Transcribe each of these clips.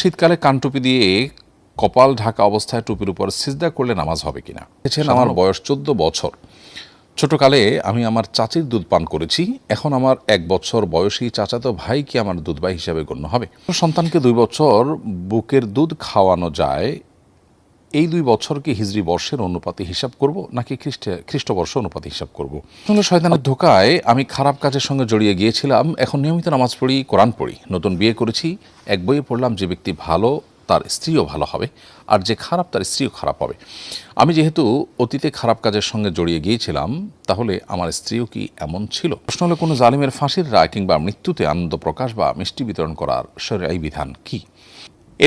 শীতকালে কানটুপি দিয়ে কপাল ঢাকা অবস্থায় টুপির উপর সিজদা করলে নামাজ হবে কিনা? এছাড়া আমার বয়স চোদ্দ বছর। ছোটকালে আমি আমার চাচির দুধ পান করেছি এখন আমার এক বছর বয়সী চাচাতো ভাই কি আমার দুধ ভাই হিসাবে গণ্য হবে। সন্তানকে দুই বছর বুকের দুধ খাওয়ানো যায় এই দুই বছর কি হিজরি বর্ষের অনুপাতে হিসাব করব নাকি খ্রিস্ট, খ্রিস্টবর্ষ অনুপাতে হিসাব করব? তাহলে শয়তানের ধোকায় আমি খারাপ কাজের সঙ্গে জড়িয়ে গিয়েছিলাম, এখন নিয়মিত নামাজ পড়ি, কোরআন পড়ি। নতুন বিয়ে করেছি, এক বইয়ে পড়লাম, যে ব্যক্তি ভালো, তার স্ত্রীও ভালো হবে, আর যে খারাপ, তার স্ত্রীও খারাপ হবে। আমি যেহেতু অতীতে খারাপ কাজের সঙ্গে জড়িয়ে গিয়েছিলাম, তাহলে আমার স্ত্রীও কি এমন ছিল? প্রশ্ন হলো, কোনো জালিমের ফাঁসির রায় কিংবা মৃত্যুতে আনন্দ প্রকাশ বা মিষ্টি বিতরণ করার এই বিধান কি?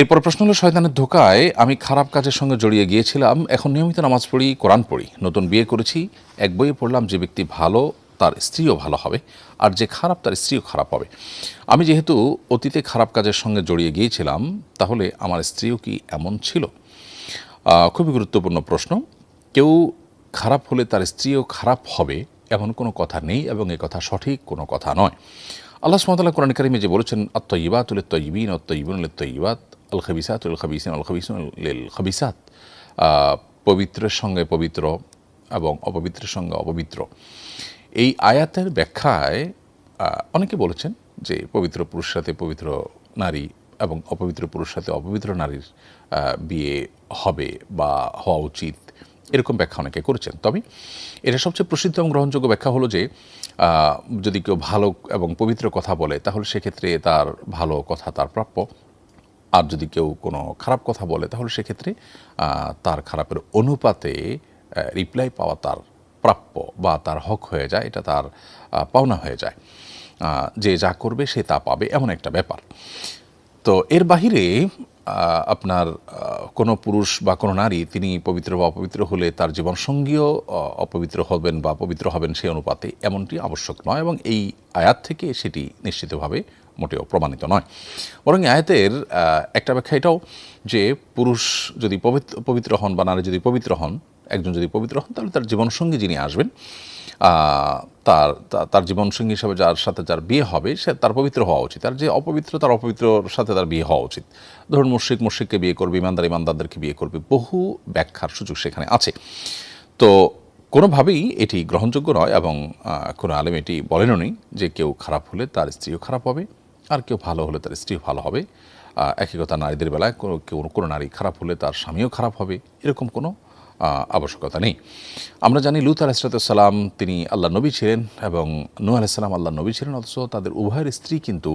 এরপর প্রশ্ন হলো, শয়তানের ধোকায় আমি খারাপ কাজের সঙ্গে জড়িয়ে গিয়েছিলাম, এখন নিয়মিত নামাজ পড়ি, কোরআন পড়ি, নতুন বিয়ে করেছি, এক বইয়ে পড়লাম, যে ব্যক্তি ভালো, তার স্ত্রীও ভালো হবে, আর যে খারাপ, তার স্ত্রীও খারাপ হবে। আমি যেহেতু অতীতে খারাপ কাজের সঙ্গে জড়িয়ে গিয়েছিলাম, তাহলে আমার স্ত্রীও কি এমন ছিল? খুবই গুরুত্বপূর্ণ প্রশ্ন। কেউ খারাপ হলে তার স্ত্রীও খারাপ হবে, এমন কোনো কথা নেই, এবং এ কথা সঠিক কোনো কথা নয়। আল্লাহ সুমতাল্লাহ কোরআন কারিমে যে বলেছেন আত্মইবাত উল তৈবিন অত্যইবুন উল তৈবাত আল খাবিসুন লিল খাবিসাত পবিত্রের সঙ্গে পবিত্র এবং অপবিত্রের সঙ্গে অপবিত্র। এই আয়াতের ব্যাখ্যায় অনেকে বলেছেন যে পবিত্র পুরুষের সাথে পবিত্র নারী এবং অপবিত্র পুরুষের সাথে অপবিত্র নারীর বিয়ে হবে বা হওয়া উচিত এরকম ব্যাখ্যা অনেকে করেছেন। তবে এটা সবচেয়ে প্রসিদ্ধ এবং গ্রহণযোগ্য ব্যাখ্যা হলো যে যদি কেউ ভালো এবং পবিত্র কথা বলে, তাহলে সেক্ষেত্রে তার ভালো কথা তার প্রাপ্য। আর যদি কেউ কোনো খারাপ কথা বলে তাহলে সেক্ষেত্রে তার খারাপের অনুপাতে রিপ্লাই পাওয়া তার প্রাপ্য বা তার হক হয়ে যায় এটা তার পাওনা হয়ে যায়। যে যা করবে সে তা পাবে এমন একটা ব্যাপার। তো এর বাহিরে আপনার কোনো পুরুষ বা কোনো নারী তিনি পবিত্র বা অপবিত্র হলে তার জীবনসঙ্গীও আহ, অপবিত্র হবেন বা পবিত্র হবেন সেই অনুপাতে এমনটি আবশ্যক নয় এবং এই আয়াত থেকে সেটি নিশ্চিতভাবে মোটেও প্রমাণিত নয়। বরং আয়াতের একটা ব্যাখ্যা এটাও যে পুরুষ যদি পবিত্র পবিত্র হন বা নারী যদি পবিত্র হন, একজন যদি পবিত্র হন, তাহলে তার জীবনসঙ্গী যিনি আসবেন তার তার জীবনসঙ্গী হিসাবে যার সাথে যার বিয়ে হবে, সে তার পবিত্র হওয়া উচিত। আর যে অপবিত্র, তার অপবিত্রর সাথে তার বিয়ে হওয়া উচিত। ধরুন মুশ্রিক মুশ্রিককে বিয়ে করবে, ইমানদার ইমানদারদেরকে বিয়ে করবে, বহু ব্যাখ্যার সুযোগ সেখানে আছে। তো কোনোভাবেই এটি গ্রহণযোগ্য নয় এবং কোনো আলেম এটি বলেনও যে কেউ খারাপ হলে তার স্ত্রীও খারাপ হবে। আর কেউ ভালো হলে তার স্ত্রী ভালো হবে। একই কথা নারীদের বেলায় কোনো কেউ কোনো নারী খারাপ হলে তার স্বামীও খারাপ হবে, এরকম কোনো আবশ্যকতা নেই। আমরা জানি লুত আলাইসালাম তিনি আল্লাহ নবী ছিলেন এবং নূ আলাইসালাম আল্লাহ নবী ছিলেন, অথচ তাদের উভয়ের স্ত্রী কিন্তু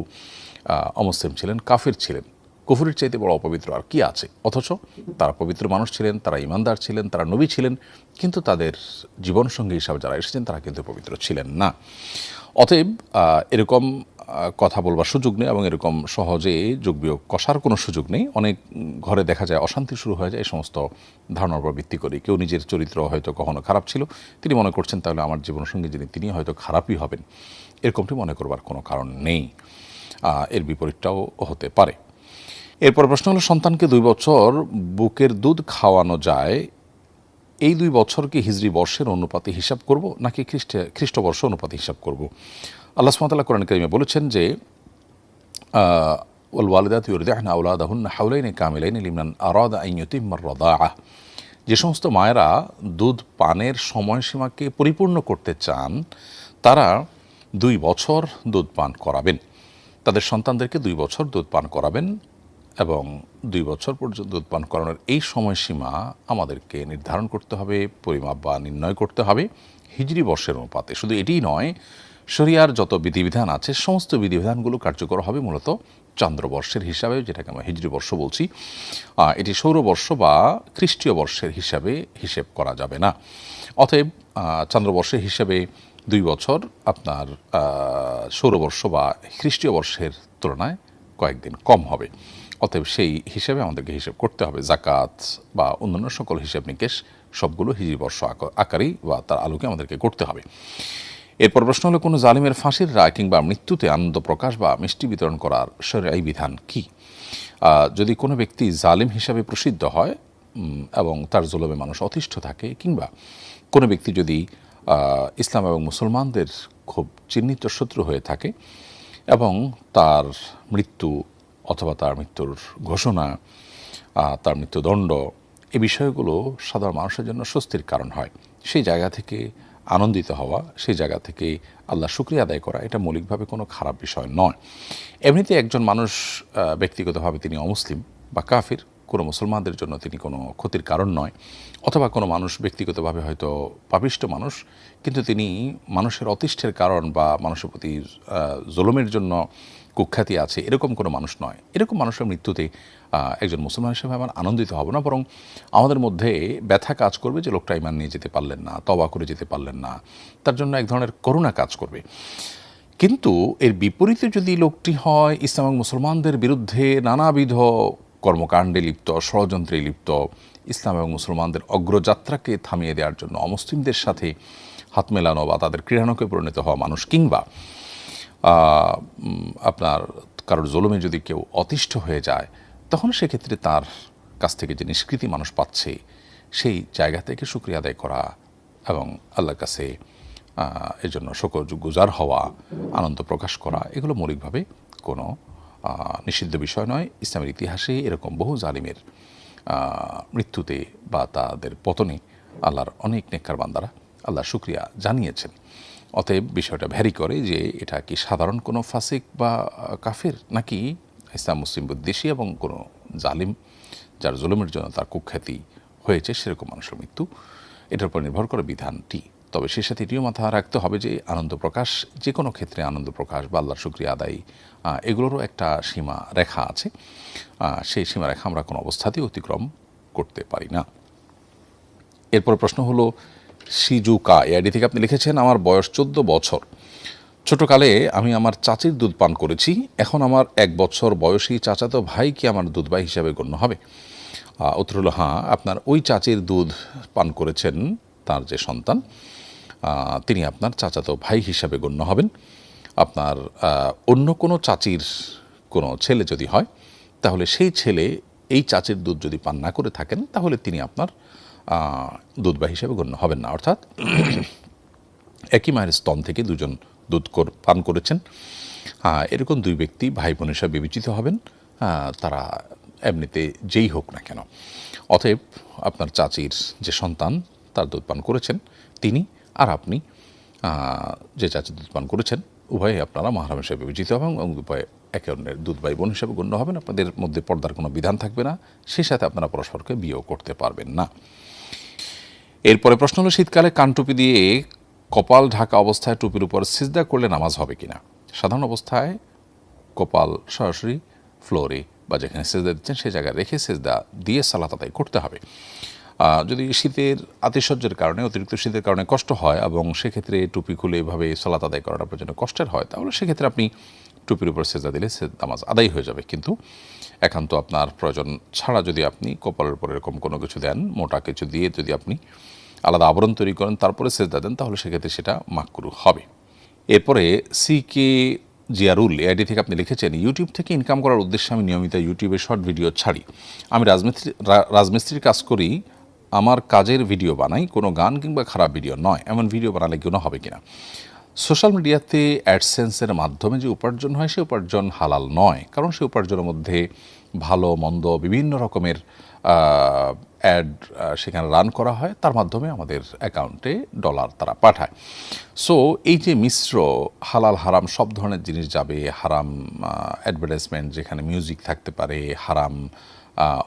অমুসলিম ছিলেন, কাফির ছিলেন। কুফুরের চাইতে বড় অপবিত্র আর কি আছে? অথচ তারা পবিত্র মানুষ ছিলেন, তারা ইমানদার ছিলেন, তারা নবী ছিলেন, কিন্তু তাদের জীবনসঙ্গী হিসাবে যারা এসেছেন, তারা কিন্তু পবিত্র ছিলেন না। অতএব এরকম কথা বলবার সুযোগ নেই এবং এরকম সহজে যোগ বিয়োগ কষার কোনো সুযোগ নেই। অনেক ঘরে দেখা যায় অশান্তি শুরু হয়ে যায়, এই সমস্ত ধারণার উপর ভিত্তি করে কেউ নিজের চরিত্র হয়তো কখনো খারাপ ছিল, তিনি মনে করছেন তাহলে আমার জীবনসঙ্গী যিনি তিনি হয়তো খারাপই হবেন। এরকমটি মনে করবার কোনো কারণ নেই। এর বিপরীতটাও হতে পারে। এরপর প্রশ্ন হলো, সন্তানকে দুই বছর বুকের দুধ খাওয়ানো যায়, এই দুই বছর কি হিজরি বর্ষের অনুপাতে হিসাব করব নাকি খ্রিস্ট খ্রিস্টবর্ষ অনুপাতে হিসাব করব? আল্লাহ সুমতাল্লাহ কোরআন করিমে বলেছেন যে ওয়াল ওয়ালিদাত ইউরদিহনা আউলাদাহুন হাউলাইনে কামিলাইন লিমনান আরাদ আইয়ুতিম্মার রদাআহ। যে সমস্ত মায়েরা দুধ, পানের সময়সীমাকে পরিপূর্ণ করতে চান, তারা দুই বছর দুধ পান করাবেন। তাদের সন্তানদেরকে দুই বছর দুধ পান করাবেন এবং দুই বছর পর্যন্ত দুধ পান করানোর এই সময়সীমা আমাদেরকে নির্ধারণ করতে হবে, পরিমাপ বা নির্ণয় করতে হবে হিজরি বর্ষের অনুপাতে। শুধু এটিই নয় শরিয়ার যত বিধিবিধান আছে, সমস্ত বিধিবিধানগুলো কার্যকর হবে মূলত চন্দ্রবর্ষের হিসাবে, যেটাকে আমরা হিজরি বর্ষ বলছি। এটি সৌরবর্ষ বা খ্রিস্টীয় বর্ষের হিসাবে হিসেব করা যাবে না। অতএব চন্দ্রবর্ষের হিসাবে দুই বছর আপনার সৌরবর্ষ বা খ্রিস্টীয় বর্ষের তুলনায় কয়েকদিন কম হবে। অতএব সেই হিসেবে আমাদেরকে হিসেব করতে হবে। জাকাত বা অন্যান্য সকল হিসাব নিকেশ সবগুলো হিজরি বর্ষ আকারেই বা তার আলোকে আমাদেরকে করতে হবে। এরপর প্রশ্ন হলো, কোনো জালিমের ফাঁসির রায় কিংবা মৃত্যুতে আনন্দ প্রকাশ বা মিষ্টি বিতরণ করার এই বিধান কি? যদি কোনো ব্যক্তি জালিম হিসাবে প্রসিদ্ধ হয় এবং তার জুলমে মানুষ অতিষ্ঠ থাকে, কিংবা কোনো ব্যক্তি যদি ইসলাম এবং মুসলমানদের খুব চিহ্নিত শত্রু হয়ে থাকে এবং তার মৃত্যু অথবা তার মৃত্যুর ঘোষণা তার মৃত্যুদণ্ড, এ বিষয়গুলো সাধারণ মানুষের জন্য স্বস্তির কারণ হয়। সেই জায়গা থেকে আনন্দিত হওয়া সেই জায়গা থেকে আল্লাহ শুক্রিয়া আদায় করা, এটা মৌলিকভাবে কোনো খারাপ বিষয় নয়। এমনিতে একজন মানুষ ব্যক্তিগতভাবে তিনি অমুসলিম বা কাফির, কোনো মুসলমানদের জন্য তিনি কোনো ক্ষতির কারণ নয়। অথবা কোনো মানুষ ব্যক্তিগতভাবে হয়তো পাপিষ্ট মানুষ, কিন্তু তিনি মানুষের অতিষ্ঠের কারণ বা মানুষের প্রতি জুলুমের জন্য কুখ্যাতি আছে, এরকম কোনো মানুষ নয়। এরকম মানুষের মৃত্যুতে একজন মুসলমান হিসেবে আমার আনন্দিত হব না, বরং আমাদের মধ্যে ব্যথা কাজ করবে যে লোকটা ইমান নিয়ে যেতে পারলেন না তবা করে যেতে পারলেন না, তার জন্য এক ধরনের করুণা কাজ করবে। কিন্তু এর বিপরীতে যদি লোকটি হয়, ইসলাম মুসলমানদের বিরুদ্ধে নানাবিধ কর্মকাণ্ডে লিপ্ত, ষড়যন্ত্রে লিপ্ত, ইসলাম এবং মুসলমানদের অগ্রযাত্রাকে থামিয়ে দেওয়ার জন্য অমুসলিমদের সাথে হাত মেলানো বা তাদের ক্রীড়ানকে পরিণত হওয়া মানুষ কিংবা আপনার কারোর জলমে যদি কেউ অতিষ্ঠ হয়ে যায় তখন সেক্ষেত্রে তার কাছ থেকে যে নিষ্কৃতি মানুষ পাচ্ছে সেই জায়গা থেকে শুক্রিয়া আদায় করা এবং আল্লাহর কাছে আহ, এর জন্য শকর গুজার হওয়া আনন্দ প্রকাশ করা এগুলো মৌলিকভাবে কোনো নিষিদ্ধ বিষয় নয়। ইসলামের ইতিহাসে এরকম বহু জালিমের মৃত্যুতে বা তাদের পতনে আল্লাহর অনেক নেককার বান্দারা আল্লাহ শুক্রিয়া জানিয়েছেন। অতএব বিষয়টা ভ্যারি করে যে এটা কি সাধারণ কোনো ফাসিক বা কাফের? নাকি ইসলাম, মুসলিম বিদ্বেষী এবং কোনো জালিম যার জুলুমের জন্য তার কুখ্যাতি হয়েছে, সেরকম মানুষের মৃত্যু? এটার উপর নির্ভর করে বিধানটি। তবে সে সাথে এটিও মাথা রাখতে হবে যে আনন্দ প্রকাশ, যে কোনো ক্ষেত্রে আনন্দ প্রকাশ বা আল্লাহর শুক্রিয়া আদায় এগুলোরও একটা সীমা রেখা আছে। সেই সীমা রেখা আমরা কোনো অবস্থাতেই অতিক্রম করতে পারি না। এরপর প্রশ্ন হলো সিজুকা এআইডি থেকে আপনি লিখেছেন, আমার বয়স চোদ্দ বছর। ছোটকালে আমি আমার চাচির দুধ পান করেছি। এখন আমার এক বছর বয়সী চাচাতো ভাই কি আমার দুধ ভাই হিসাবে গণ্য হবে। উত্তর হলো হ্যাঁ আপনার ওই চাচির দুধ পান করেছেন তার যে সন্তান তিনি আপনার চাচাতো ভাই হিসাবে গণ্য হবেন। আপনার অন্য কোনো চাচির কোনো ছেলে যদি হয়, তাহলে সেই ছেলে এই চাচির দুধ যদি পান না করে থাকেন, তাহলে তিনি আপনার দুধবাহী হিসেবে গণ্য হবেন না। অর্থাৎ একই মায়ের স্তন থেকে দুজন দুধ পান করেছেন। এরকম দুই ব্যক্তি ভাই বোন হিসাবে বিবেচিত হবেন। তারা এমনিতে যেই হোক না কেন। অতএব আপনার চাচির যে সন্তান, তার দুধ পান করেছেন তিনি আর আপনি। যে চাচি দুধ পান করেছেন, উভয়ে আপনারা মহারাম হিসেবে বিবেচিত হবেন এবং উভয়ে একে অন্যের দুধ ভাই বোন হিসেবে গণ্য হবেন। আপনাদের মধ্যে পর্দার কোনো বিধান থাকবে না। সেই সাথে আপনারা পরস্পরকে বিয়েও করতে পারবেন না। এরপরে প্রশ্ন হলো, শীতকালে কানটুপি দিয়ে কপাল ঢাকা অবস্থায় টুপির উপর সিজদা করলে নামাজ হবে কিনা? সাধারণ অবস্থায় কপাল সরাসরি ফ্লোরে বা যেখানে সেজদা দিচ্ছেন সেই জায়গায় রেখে সেজদা দিয়ে সালাত আদায় করতে হবে। যদি শীতের আতিশয্যের কারণে, অতিরিক্ত শীতের কারণে কষ্ট হয় এবং সেক্ষেত্রে টুপি খুলে এভাবে সালাত আদায় করাটা জন্য কষ্টের হয়, তাহলে সেক্ষেত্রে আপনি টুপির উপর সেজদা দিলে সে নামাজ আদায় হয়ে যাবে। কিন্তু একান্ত আপনার প্রয়োজন ছাড়া যদি আপনি কপালের উপর এরকম কোনো কিছু দেন, মোটা কিছু দিয়ে যদি আপনি আলাদা আবরণ তৈরি করেন, তারপরে সেজদা দেন, তাহলে সেক্ষেত্রে সেটা মাকরু হবে। এরপরে সি কে জিয়ারুল, এআইডি থেকে আপনি লিখেছেন, ইউটিউব থেকে ইনকাম করার উদ্দেশ্যে আমি নিয়মিত ইউটিউবে শর্ট ভিডিও ছাড়ি। আমি রাজমিস্ত্রি রাজমিস্ত্রির কাজ করি, আমার কাজের ভিডিও বানাই, কোনো গান কিংবা খারাপ ভিডিও নয়। এমন ভিডিও বানালে কোনো হবে কিনা? সোশ্যাল মিডিয়াতে অ্যাডসেন্সের মাধ্যমে যে উপার্জন হয়, সে উপার্জন হালাল নয়। কারণ সে উপার্জনের মধ্যে ভালো, মন্দ বিভিন্ন রকমের অ্যাড সেখানে রান করা হয়। তার মাধ্যমে আমাদের অ্যাকাউন্টে ডলার তারা পাঠায়। সো, এই যে মিশ্র হালাল হারাম সব ধরনের জিনিস যাবে, হারাম অ্যাডভার্টাইজমেন্ট যেখানে মিউজিক থাকতে পারে, হারাম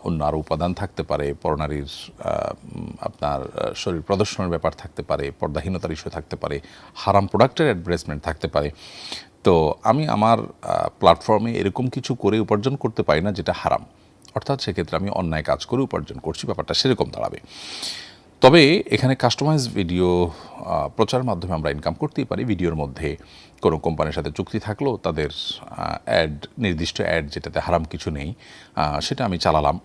অন্য আরও উপাদান থাকতে পারে, পরনারীর আপনার শরীর প্রদর্শনের ব্যাপার থাকতে পারে, পর্দাহীনতার ইস্যু থাকতে পারে, হারাম প্রোডাক্টের অ্যাডভার্টাইজমেন্ট থাকতে পারে। তো আমি আমার প্ল্যাটফর্মে এরকম কিছু করে উপার্জন করতে পারি না যেটা হারাম। অর্থাৎ সেক্ষেত্রে আমি অন্যায় কাজ করে উপার্জন করছি, ব্যাপারটা সেরকম দাঁড়াবে। তবে এখানে কাস্টমাইজ ভিডিও প্রচার মাধ্যমে আমরা ইনকাম করতেই পারি। ভিডিওর মধ্যে কোনো কোম্পানির সাথে চুক্তি থাকলেও তাদের অ্যাড নির্দিষ্ট অ্যাড যেটাতে হারাম কিছু নেই সেটা আমি চালালাম।